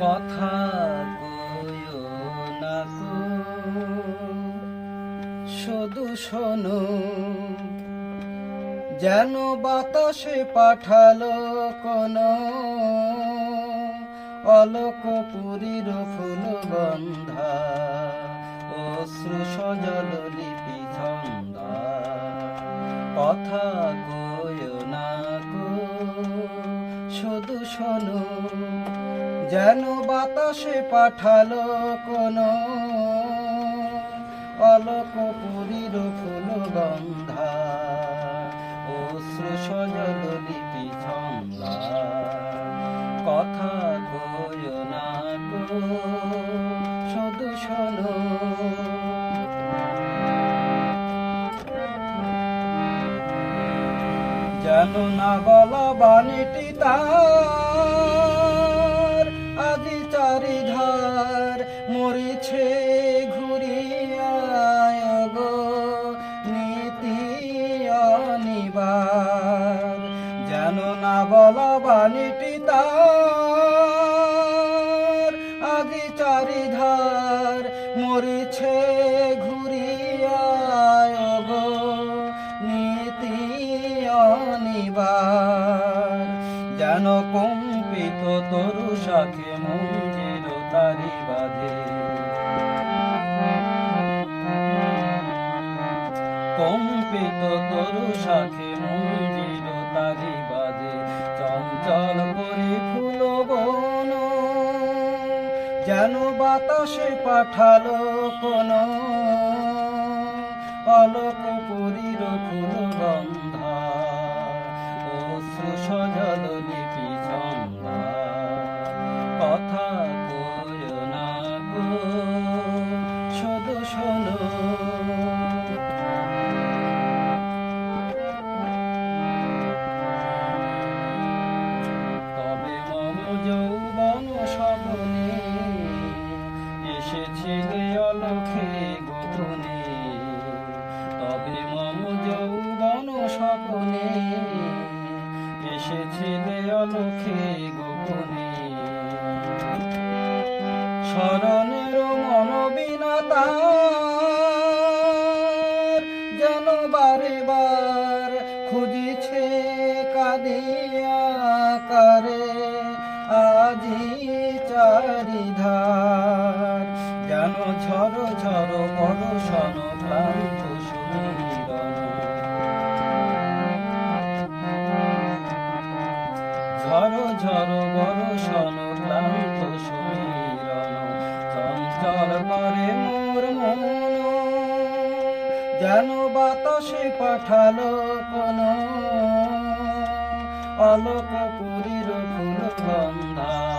কথা কইও না কো শুধু শোনো, যেন বাতাসে পাঠালো কোন অলোক পুরীর ফুল গন্ধা অশ্রু সজল লিপি ছন্দা কথা কইও না কো শুধু শোনো যেন বাতাসে পাঠালো কোন অলোক পুরীর ফুল গন্ধা অশ্রু সজল লিপি ছন্দা কথা কইও না শুধু শোনো। যেন না বলা বাণীটি তার যেন না বলা বাণীটি তার? আজি চারিধার মরিছে ঘুরিয়ায় গো নীতি অনিবার। যেন কম্পিত তরু শাখে মঞ্জির তারি বাঁধে। কম্পিত তরু শাখে মঞ্জির তারি বাঁধে চঞ্চল করে ফুল বন। যেন বাতাসে পাঠালো কোন অলোক পুরীর ফুল কথা কইও না গো, শুধু শোনো স্বপনে এসেছিলে অলখে গোপনে। স্মরণের মনোবিনতা যেন বারে বার খুঁজিছে কাঁদিয়া করে আজি চারিধার যেন ঝড় ঝড় বরষণ ক্লান্ত সুমিরন ঝড় বরষণ ক্লান্ত সুমিরন চঞ্চল করে মোর মন। যেন বাতাসে পাঠালো কোন। অলোক পুরীর ফুল গন্ধ।